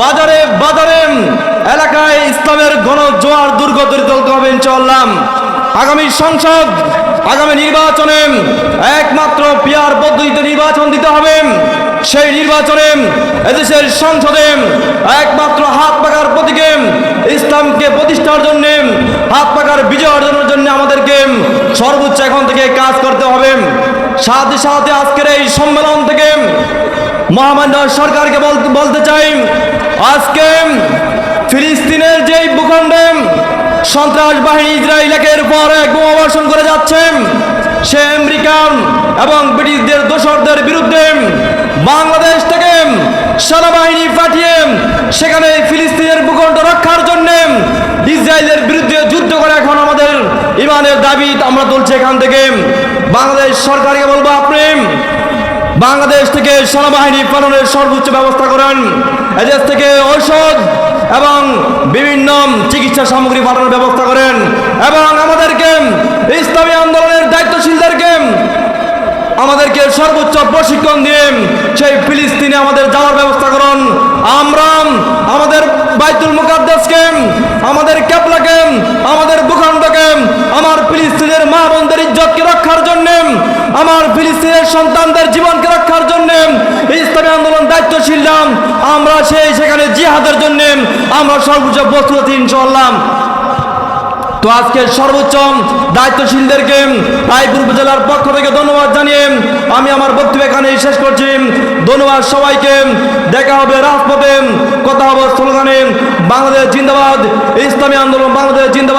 বাজারে বাজারে, এলাকায় ইসলামের গণ জোয়ার দুর্গ দরিদ্র হবে ইনশাআল্লাহ। আগামী সংসদ, আগামী নির্বাচনে একমাত্র পিয়ার পদ্ধতিতে নির্বাচন দিতে হবে। সেই নির্বাচনে এদেশের সংসদে একমাত্র হাত পাকার প্রতীকে ইসলামকে প্রতিষ্ঠার জন্য, হাত পাকার বিজয় অর্জনের জন্য আমাদেরকে সর্বোচ্চ এখন থেকে কাজ করতে হবে। সাথে সাথে আজকের এই সম্মেলন থেকে মহামান্য সরকারকে বলতে চাই আজকে ফিলিস্তিনের যেই ভূখণ্ডে সন্ত্রাস বাহিনী ইসরায়েল একের পর এক বোমাবর্ষণ করে যাচ্ছে, সে আমেরিকান এবং ব্রিটিশদের দোসরদের বিরুদ্ধে বাংলাদেশ থেকে সেনাবাহিনী পাঠিয়ে সেখানে ফিলিস্তিনের ভূখণ্ড রক্ষার জন্য ইসরায়েলের বিরুদ্ধে যুদ্ধ করে এখন আমাদের ইমানের দাবি আমরা তুলছি এখান থেকে। বাংলাদেশ সরকারকে বলব আপনি বাংলাদেশ থেকে সেনাবাহিনী পালনের সর্বোচ্চ ব্যবস্থা করেন। এদেশ থেকে ঔষধ এবং বিভিন্ন চিকিৎসা সামগ্রী পাঠানোর ব্যবস্থা করেন এবং আমাদেরকে ইসলামী আন্দোলনের দায়িত্বশীলদেরকে আমাদেরকে সর্বোচ্চ প্রশিক্ষণ দিয়ে সেই ফিলিস্তিনে আমাদের যাওয়ার ব্যবস্থা করুন। আমরা আমাদের বাইতুল মুকাদ্দাসকে, আমাদের ক্যাপলাকে আমাদের ভূখণ্ডকে, আমার ফিলিস্তিনের মা বোনদের ইজ্জতকে রক্ষার জন্য, আমার ফিলিস্তিনের সন্তানদের জীবনকে রক্ষার জন্য ইসলামী আন্দোলন দায়িত্বশীলাম আমরা সেই সেখানে জিহাদের জন্য। আমরা সর্বোচ্চ প্রস্তুত ইনশাল্লাহ তো আজকে সর্বোচ্চ দায়িত্বশীলদেরকে রায়পুর উপজেলার পক্ষ থেকে ধন্যবাদ জানিয়ে আমি আমার বক্তব্য এখানে শেষ করছি। ধন্যবাদ সবাইকে। দেখা হবে রাজপথে। কথা হবে স্লোগানে। বাংলাদেশ জিন্দাবাদ। ইসলামী আন্দোলন বাংলাদেশ জিন্দাবাদ।